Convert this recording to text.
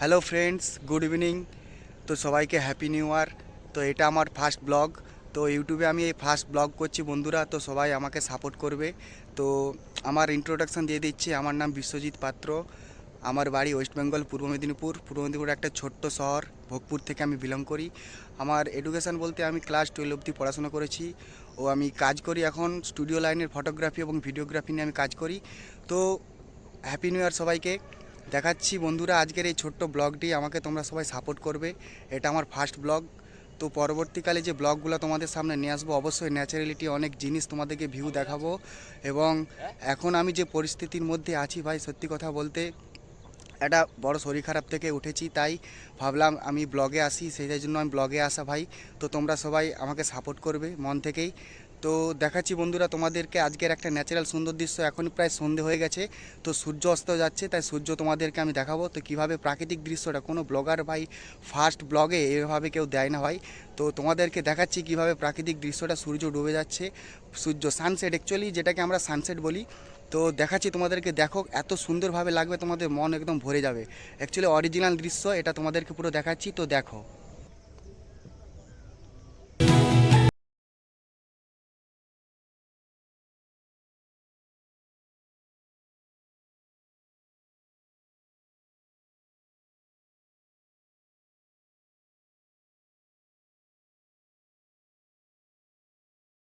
Hello friends good evening তো সবাইকে happy new year তো এটা আমার ফার্স্ট ব্লগ তো ইউটিউবে আমি এই ফার্স্ট ব্লগ করছি বন্ধুরা। তো সবাই আমাকে সাপোর্ট করবে। তো আমার ইন্ট্রোডাকশন দিয়ে দিচ্ছি। আমার নাম বিশ্বজিৎ পাত্র। আমার বাড়ি ওয়েস্ট বেঙ্গল পূর্ব মেদিনীপুর। পূর্ব মেদিনীপুর একটা ছোট্ট শহর। ভোগপুর থেকে আমি বিলং করি। আমার এডুকেশন বলতে আমি ক্লাস টুয়েলভ অবধি পড়াশোনা করেছি। ও আমি কাজ করি এখন স্টুডিও লাইনের ফটোগ্রাফি এবং ভিডিওগ্রাফি নিয়ে আমি কাজ করি। তো হ্যাপি নিউ ইয়ার সবাইকে। দেখাচ্ছি বন্ধুরা আজকের এই ছোট্ট ব্লগটি, আমাকে তোমরা সবাই সাপোর্ট করবে। এটা আমার ফার্স্ট ব্লগ তো পরবর্তীকালে যে ব্লগগুলো তোমাদের সামনে নিয়ে আসব, অবশ্যই ন্যাচারালিটি অনেক জিনিস তোমাদেরকে ভিউ দেখাবো। এবং এখন আমি যে পরিস্থিতির মধ্যে আছি ভাই, সত্যি কথা বলতে একটা বড় শরীর খারাপ থেকে উঠেছি, তাই ভাবলাম আমি ব্লগে আসি, সেই জন্য আমি ব্লগে আসা ভাই। তো তোমরা সবাই আমাকে সাপোর্ট করবে মন থেকেই। তো দেখাচ্ছি বন্ধুরা তোমাদেরকে আজকের একটা ন্যাচারাল সুন্দর দৃশ্য। এখন প্রায় সন্ধে হয়ে গেছে, তো সূর্য অস্ত যাচ্ছে, তাই সূর্য তোমাদেরকে আমি দেখাবো। তো কীভাবে প্রাকৃতিক দৃশ্যটা, কোনো ব্লগার ভাই ফার্স্ট ব্লগে এভাবে কেউ দেয় না ভাই। তো তোমাদেরকে দেখাচ্ছি কীভাবে প্রাকৃতিক দৃশ্যটা সূর্য ডুবে যাচ্ছে, সূর্য সানসেট অ্যাকচুয়ালি যেটাকে আমরা সানসেট বলি। তো দেখাচ্ছি তোমাদেরকে, দেখো এত সুন্দরভাবে লাগবে তোমাদের মন একদম ভরে যাবে। অ্যাকচুয়ালি অরিজিনাল দৃশ্য, এটা তোমাদেরকে পুরো দেখাচ্ছি, তো দেখো।